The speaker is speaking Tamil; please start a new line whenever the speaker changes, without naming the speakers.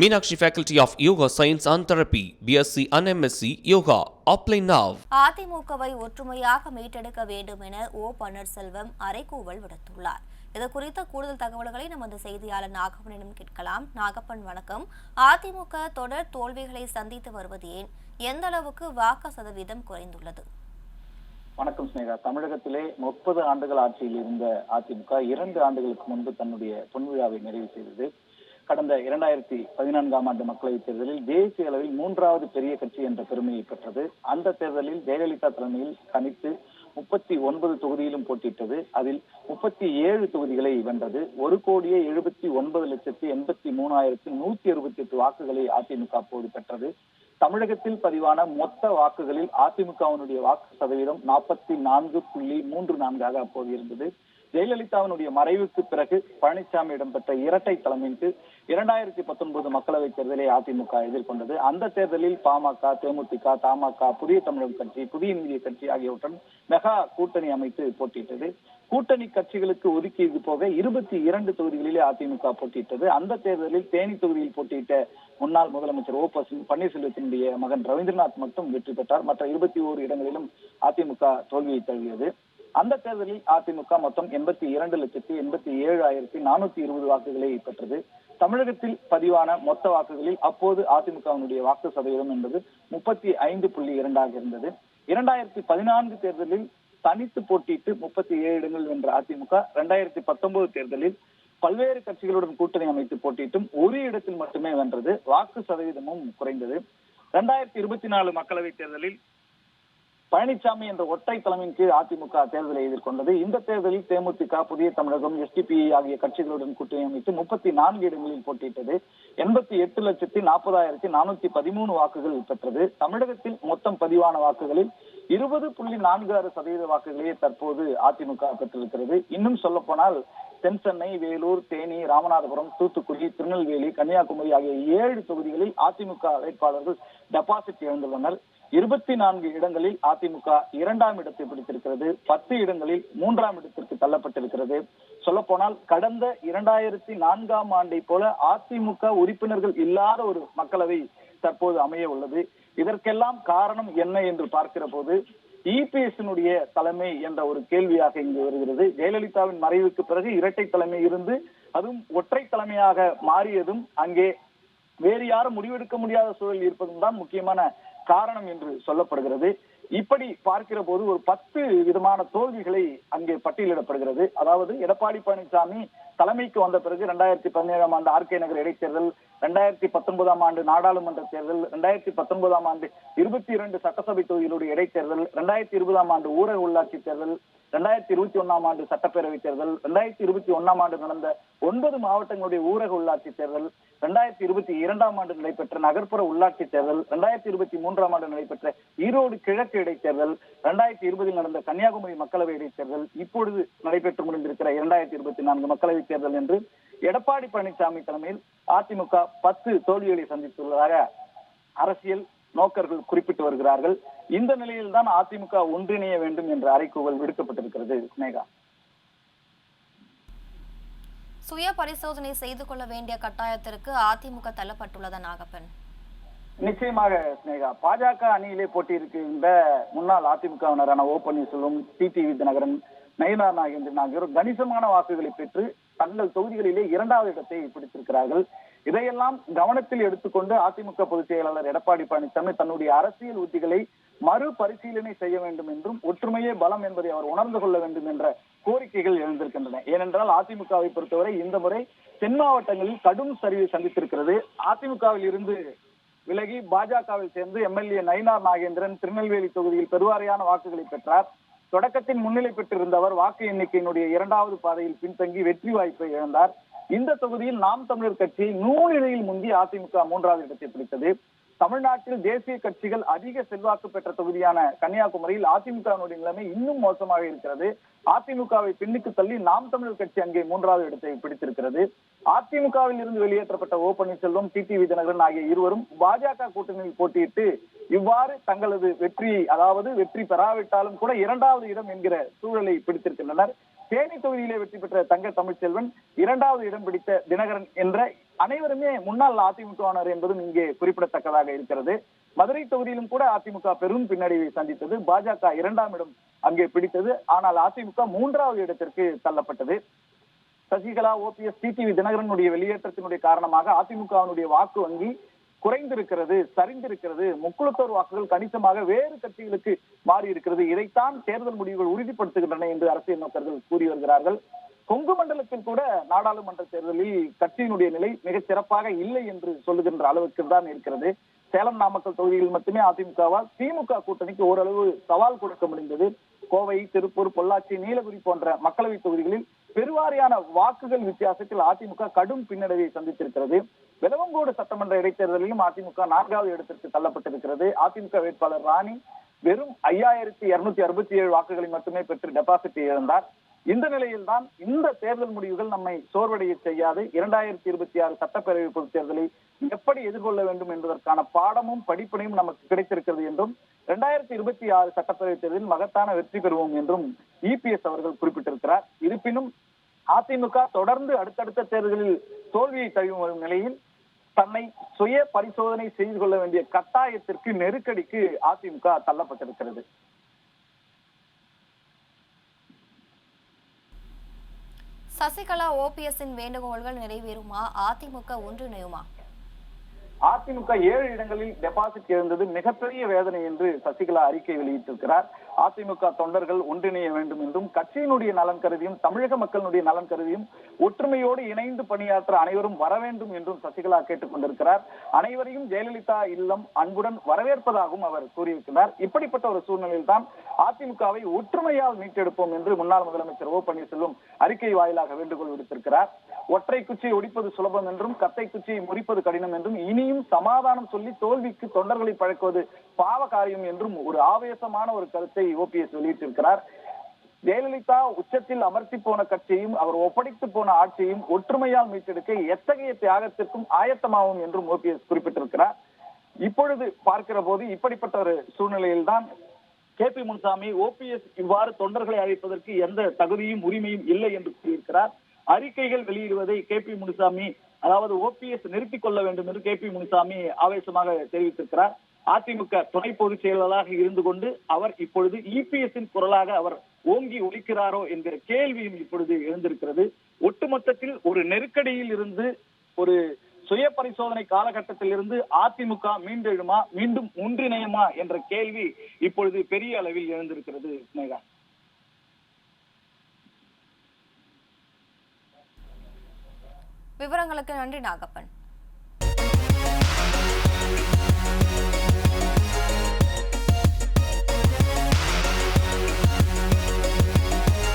Meenakshi Faculty of Yoga Science and Therapy, BSc and MSc Yoga. Apply now.
அதிமுகவை ஒற்றுமையாக மீட்டெடுக்க வேண்டும் என ஓ பன்னீர்செல்வம் அறைகூவல் விடுத்துள்ளார். இது குறித்த கூடுதல் தகவல்களை நமது செய்தியாளர் நாகப்பனிடம் கேட்கலாம். நாகப்பன் வணக்கம். அதிமுக தொடர் தோல்விகளை சந்தித்து வருவது ஏன்? எந்த அளவுக்கு வாக்கு சதவீதம் குறைந்துள்ளது?
வணக்கம் ஸ்னேகா தமிழகத்திலே முப்பது ஆண்டுகள் ஆட்சியில் இருந்த அதிமுக இரண்டு ஆண்டுகளுக்கு முன்பு தன்னுடைய பொன்விழாவை நிறைவு செய்தது கடந்த இரண்டாயிரத்தி பதினான்காம் ஆண்டு மக்களவைத் தேர்தலில் தேசிய அளவில் மூன்றாவது பெரிய கட்சி என்ற பெருமையை பெற்றது. அந்த தேர்தலில் ஜெயலலிதா தலைமையில் தனித்து முப்பத்தி ஒன்பது தொகுதியிலும் போட்டியிட்டது. அதில் முப்பத்தி ஏழு தொகுதிகளை வென்றது. ஒரு கோடியே எழுபத்தி ஒன்பது லட்சத்தி எண்பத்தி மூணாயிரத்தி நூத்தி அறுபத்தி எட்டு வாக்குகளை அதிமுக அப்போது பெற்றது. தமிழகத்தில் பதிவான மொத்த வாக்குகளில் அதிமுகவினுடைய வாக்கு சதவீதம் நாற்பத்தி நான்கு புள்ளி மூன்று நான்காக அப்போது இருந்தது. ஜெயலலிதாவினுடைய மறைவுக்கு பிறகு பழனிசாமி இடம்பெற்ற இரட்டை தலைமைக்கு இரண்டாயிரத்தி பத்தொன்பது மக்களவை தேர்தலை அதிமுக எதிர்கொண்டது. அந்த தேர்தலில் பாமக தேமுதிக தமாக புதிய தமிழகம் கட்சி புதிய இந்திய கட்சி ஆகியவற்றுடன் மெகா கூட்டணி அமைத்து போட்டியிட்டது. கூட்டணி கட்சிகளுக்கு ஒதுக்கியது போக இருபத்தி இரண்டு தொகுதிகளிலே அதிமுக போட்டியிட்டது. அந்த தேர்தலில் தேனி தொகுதியில் போட்டியிட்ட முன்னாள் முதலமைச்சர் ஓ பன்னீர்செல்வத்தினுடைய மகன் ரவீந்திரநாத் மட்டும் வெற்றி பெற்றார். மற்ற இருபத்தி ஓரு இடங்களிலும் அதிமுக தோல்வியை தழுவியது. அந்த தேர்தலில் அதிமுக மொத்தம் எண்பத்தி இரண்டு லட்சத்தி எண்பத்தி ஏழு ஆயிரத்தி நானூத்தி இருபது வாக்குகளை பெற்றது. தமிழகத்தில் பதிவான மொத்த வாக்குகளில் அப்போது அதிமுகவினுடைய வாக்கு சதவீதம் என்பது முப்பத்தி ஐந்து புள்ளி இரண்டாக இருந்தது. இரண்டாயிரத்தி பதினான்கு தேர்தலில் தனித்து போட்டியிட்டு முப்பத்தி ஏழு இடங்கள் வென்ற அதிமுக இரண்டாயிரத்தி பத்தொன்பது தேர்தலில் பல்வேறு கட்சிகளுடன் கூட்டணி அமைத்து போட்டியிட்டும் ஒரு இடத்தில் மட்டுமே வென்றது. வாக்கு சதவீதமும் குறைந்தது. இரண்டாயிரத்தி இருபத்தி நாலு மக்களவைத் தேர்தலில் பழனிசாமி என்ற ஒற்றை தலைமையின் கீழ் அதிமுக தேர்தலை எதிர்கொண்டது. இந்த தேர்தலில் தேமுதிக புதிய தமிழகம் எஸ்டிபி ஆகிய கட்சிகளுடன் கூட்டணி அமைத்து முப்பத்தி நான்கு இடங்களில் போட்டியிட்டது. எண்பத்தி எட்டு லட்சத்தி நாற்பதாயிரத்தி நானூத்தி பதிமூணு வாக்குகள் பெற்றது. தமிழகத்தில் மொத்தம் பதிவான வாக்குகளில் இருபது புள்ளி நான்கு ஆறு சதவீத வாக்குகளையே தற்போது அதிமுக பெற்றிருக்கிறது. இன்னும் சொல்ல போனால் தென் சென்னை வேலூர் தேனி ராமநாதபுரம் தூத்துக்குடி திருநெல்வேலி கன்னியாகுமரி ஆகிய ஏழு தொகுதிகளில் அதிமுக வேட்பாளர்கள் டெபாசிட் இழந்துள்ளனர். இருபத்தி நான்கு இடங்களில் அதிமுக இரண்டாம் இடத்தை பிடித்திருக்கிறது. பத்து இடங்களில் மூன்றாம் இடத்திற்கு தள்ளப்பட்டிருக்கிறது. சொல்லப்போனால் கடந்த இரண்டாயிரத்தி நான்காம் ஆண்டை போல அதிமுக உறுப்பினர்கள் இல்லாத ஒரு மக்களவை தற்போது அமைய உள்ளது. இதற்கெல்லாம் காரணம் என்ன என்று பார்க்கிற போது இபிஎஸ்னுடைய தலைமை என்ற ஒரு கேள்வியாக இங்கு வருகிறது. ஜெயலலிதாவின் மறைவுக்கு பிறகு இரட்டை தலைமை இருந்து அதுவும் ஒற்றை தலைமையாக மாறியதும் அங்கே வேறு யாரும் முடிவெடுக்க முடியாத சூழல் இருப்பதும் தான் முக்கியமான காரணம் என்று சொல்லப்படுகிறது. இப்படி பார்க்கிற போது ஒரு பத்து விதமான தோல்விகளை அங்கே பட்டியலிடப்படுகிறது. அதாவது எடப்பாடி பழனிசாமி தலைமைக்கு வந்த பிறகு இரண்டாயிரத்தி பதினேழாம் ஆண்டு ஆர்கே நகர் இடைத்தேர்தல் ரெண்டாயிரத்தி பத்தொன்பதாம் ஆண்டு நாடாளுமன்ற தேர்தல் ரெண்டாயிரத்தி பத்தொன்பதாம் ஆண்டு இருபத்தி இரண்டு சட்டசபை தொகுதிகளுடைய இடைத்தேர்தல் ரெண்டாயிரத்தி இருபதாம் ஆண்டு ஊரக உள்ளாட்சி தேர்தல் ரெண்டாயிரத்தி இருபத்தி ஒன்னாம் ஆண்டு சட்டப்பேரவை தேர்தல் ரெண்டாயிரத்தி இருபத்தி ஒன்னாம் ஆண்டு நடந்த ஒன்பது மாவட்டங்களுடைய ஊரக உள்ளாட்சி தேர்தல் ரெண்டாயிரத்தி இருபத்தி இரண்டாம் ஆண்டு நடைபெற்ற நகர்ப்புற உள்ளாட்சி தேர்தல் ரெண்டாயிரத்தி இருபத்தி மூன்றாம் ஆண்டு நடைபெற்ற ஈரோடு கிழக்கு இடைத்தேர்தல் ரெண்டாயிரத்தி இருபதில் நடந்த கன்னியாகுமரி மக்களவை இடைத்தேர்தல் இப்பொழுது நடைபெற்று முடிந்திருக்கிற இரண்டாயிரத்தி இருபத்தி நான்கு மக்களவைத் தேர்தல் என்று எடப்பாடி பழனிசாமி தலைமையில் அதிமுக பத்து தோல்விகளை சந்தித்துள்ளதாக அரசியல் நோக்கர்கள் குறிப்பிட்டு வருகிறார்கள். இந்த நிலையில் தான் அதிமுக ஒன்றிணைய வேண்டும் என்ற அறைகூவல் விடுக்கப்பட்டிருக்கிறது ஸ்னேகா
சுய பரிசோதனை செய்து கொள்ள வேண்டிய கட்டாயத்திற்கு அதிமுக தள்ளப்பட்டுள்ளதா நாகப்பன்
நிச்சயமாக ஸ்னேகா பாஜக அணியிலே போட்டியிருக்கின்ற முன்னாள் அதிமுகவினரான ஓ பன்னீர்செல்வம் டி டி வித்யநகரன் நயினார் நாகேந்திரன் ஆகியோர் கணிசமான வாக்குகளை பெற்று தங்கள் தொகுதிகளிலே இரண்டாவது இடத்தை பிடித்திருக்கிறார்கள். இதையெல்லாம் கவனத்தில் எடுத்துக்கொண்டு அதிமுக பொதுச் செயலாளர் எடப்பாடி பழனிசாமி தன்னுடைய அரசியல் உத்திகளை மறுபரிசீலனை செய்ய வேண்டும் என்றும் ஒற்றுமையே பலம் என்பதை அவர் உணர்ந்து கொள்ள வேண்டும் என்ற கோரிக்கைகள் எழுந்திருக்கின்றன. ஏனென்றால் அதிமுகவை பொறுத்தவரை இந்த முறை தென் மாவட்டங்களில் கடும் சரிவை சந்தித்திருக்கிறது. அதிமுகவில் இருந்து விலகி பாஜகவில் சேர்ந்து எம்எல்ஏ நயினார் நாகேந்திரன் திருநெல்வேலி தொகுதியில் பெருவாரியான வாக்குகளை பெற்றார். தொடக்கத்தில் முன்னிலை பெற்றிருந்தவர் வாக்கு எண்ணிக்கையினுடைய இரண்டாவது பாதையில் பின்தங்கி வெற்றி வாய்ப்பை இழந்தார். இந்த தொகுதியில் நாம் தமிழர் கட்சி நூலிழையில் முந்தி அதிமுக மூன்றாவது இடத்தை பிடித்தது. தமிழ்நாட்டில் தேசிய கட்சிகள் அதிக செல்வாக்கு பெற்ற தொகுதியான கன்னியாகுமரியில் அதிமுகவினுடைய நிலைமை இன்னும் மோசமாக இருக்கிறது. அதிமுகவை பின்னுக்கு தள்ளி நாம் தமிழர் கட்சி அங்கே மூன்றாவது இடத்தை பிடித்திருக்கிறது. அதிமுகவில் இருந்து வெளியேற்றப்பட்ட ஓ பன்னீர்செல்வம் டி டி விஜயநகரன் ஆகிய இருவரும் பாஜக கூட்டணியில் போட்டியிட்டு இவ்வாறு தங்களது வெற்றி அதாவது வெற்றி பெறாவிட்டாலும் கூட இரண்டாவது இடம் என்கிற சூழலை பிடித்திருக்கின்றனர். தேனி தொகுதியிலே வெற்றி பெற்ற தங்க தமிழ்ச்செல்வன் இரண்டாவது இடம் பிடித்த தினகரன் என்ற அனைவருமே முன்னாள் அதிமுகவினர் என்பதும் இங்கே குறிப்பிடத்தக்கதாக இருக்கிறது. மதுரை தொகுதியிலும் கூட அதிமுக பெரும் பின்னடைவை சந்தித்தது. பாஜக இரண்டாம் இடம் அங்கே பிடித்தது. ஆனால் அதிமுக மூன்றாவது இடத்திற்கு தள்ளப்பட்டது. சசிகலா ஓபிஎஸ் டிடிவி தினகரனுடைய வெளியேற்றத்தினுடைய காரணமாக அதிமுகவினுடைய வாக்கு வங்கி குறைந்திருக்கிறது சரிந்திருக்கிறது முக்குளத்தோர் வாக்குகள் கணிசமாக வேறு கட்சிகளுக்கு மாறி இருக்கிறது இதைத்தான் தேர்தல் முடிவுகள் உறுதிப்படுத்துகின்றன என்று அரசியல் நோக்கர்கள் கூறி வருகிறார்கள். கொங்கு மண்டலத்தில் கூட நாடாளுமன்ற தேர்தலில் கட்சியினுடைய நிலை மிகச் சிறப்பாக இல்லை என்று சொல்லுகின்ற அளவுக்கு தான் இருக்கிறது. சேலம் நாமக்கல் தொகுதியில் மட்டுமே அதிமுகவால் திமுக கூட்டணிக்கு ஓரளவு சவால் கொடுக்க முடிந்தது. கோவை திருப்பூர் பொள்ளாச்சி நீலகிரி போன்ற மக்களவை தொகுதிகளில் பெருவாரியான வாக்குகள் வித்தியாசத்தில் அதிமுக கடும் பின்னடைவை சந்தித்திருக்கிறது. வெலவங்கோடு சட்டமன்ற இடைத்தேர்தலிலும் அதிமுக நான்காவது இடத்திற்கு தள்ளப்பட்டிருக்கிறது. அதிமுக வேட்பாளர் ராணி வெறும் ஐயாயிரத்தி இருநூத்தி அறுபத்தி ஏழு வாக்குகளை மட்டுமே பெற்று டெபாசிட் இழந்தார். இந்த நிலையில்தான் இந்த தேர்தல் முடிவுகள் நம்மை சோர்வடைய செய்யாது. இரண்டாயிரத்தி இருபத்தி ஆறு சட்டப்பேரவை பொதுத் தேர்தலை எப்படி எதிர்கொள்ள வேண்டும் என்பதற்கான பாடமும் படிப்பினையும் நமக்கு கிடைத்திருக்கிறது என்றும் இரண்டாயிரத்தி இருபத்தி ஆறு சட்டப்பேரவை தேர்தலில் மகத்தான வெற்றி பெறுவோம் என்றும் இபிஎஸ் அவர்கள் குறிப்பிட்டிருக்கிறார். இருப்பினும் அதிமுக தொடர்ந்து அடுத்தடுத்த தேர்தலில் தோல்வியை தழுவும் வரும் நிலையில் தன்னை சுய பரிசோதனை செய்து கொள்ள வேண்டிய கட்டாயத்திற்கு நெருக்கடிக்கு அதிமுக தள்ளப்பட்டிருக்கிறது.
சசிகலா ஓபிஎஸ்ஸின் வேண்டுகோள்கள் நிறைவேறுமா? அதிமுக ஒன்றிணையுமா?
அதிமுக ஏழு இடங்களில் டெபாசிட் இருந்தது மிகப்பெரிய வேதனை என்று சசிகலா அறிக்கை வெளியிட்டிருக்கிறார். அதிமுக தொண்டர்கள் ஒன்றிணைய வேண்டும் என்றும் கட்சியினுடைய நலன் கருதியும் தமிழக மக்களுடைய நலன் கருதியும் ஒற்றுமையோடு இணைந்து பணியாற்ற அனைவரும் வர வேண்டும் என்றும் சசிகலா கேட்டுக் கொண்டிருக்கிறார். அனைவரையும் ஜெயலலிதா இல்லம் அன்புடன் வரவேற்பதாகவும் அவர் கூறியிருக்கிறார். இப்படிப்பட்ட ஒரு சூழ்நிலையில் தான் அதிமுகவை ஒற்றுமையால் மீட்டெடுப்போம் என்று முன்னாள் முதலமைச்சர் ஓ பன்னீர்செல்வம் அறிக்கை வாயிலாக வேண்டுகோள் விடுத்திருக்கிறார். ஒற்றை குச்சியை ஒடிப்பது சுலபம் என்றும் கத்தை குச்சியை முறிப்பது கடினம் என்றும் இனியும் சமாதானம் சொல்லி தோல்விக்கு தொண்டர்களை பழக்குவது பாவ காரியம் என்றும் ஒரு ஆவேசமான ஒரு கருத்தை ஓபிஎஸ் வெளியிட்டிருக்கிறார் ஜெயலலிதா உச்சத்தில் அமர்த்தி போன கட்சியும் அவர் ஒப்படைத்து போன ஆட்சியும் ஒற்றுமையால் மீட்டெடுக்க எத்தகைய தியாகத்திற்கும் ஆயத்தமாகும் என்றும் ஓபிஎஸ் குறிப்பிட்டிருக்கிறார். இப்பொழுது பார்க்கிற போது இப்படிப்பட்ட ஒரு சூழ்நிலையில்தான் கே பி முனுசாமி ஓபிஎஸ் இவ்வாறு தொண்டர்களை அழைப்பதற்கு எந்த தகுதியும் உரிமையும் இல்லை என்று கூறியிருக்கிறார். அறிக்கைகள் வெளியிடுவதை கே பி முனுசாமி அதாவது ஓபிஎஸ் நிறுத்திக் கொள்ள வேண்டும் என்று கே பி முனுசாமி ஆவேசமாக தெரிவித்திருக்கிறார். அதிமுக துணை பொதுச் செயலாளராக இருந்து கொண்டு அவர் இப்பொழுது இபிஎஸ்ஸின் குரலாக அவர் ஓங்கி ஒழிக்கிறாரோ என்கிற கேள்வியும் இப்பொழுது எழுந்திருக்கிறது. ஒட்டுமொத்தத்தில் ஒரு நெருக்கடியில் இருந்து ஒரு சுய பரிசோதனை காலகட்டத்தில் இருந்து அதிமுக மீண்டெழுமா மீண்டும் ஒன்றிணையுமா என்ற கேள்வி இப்பொழுது பெரிய அளவில் எழுந்திருக்கிறது ஸ்னேகா
விவரங்களுக்கு நன்றி நாகப்பன்.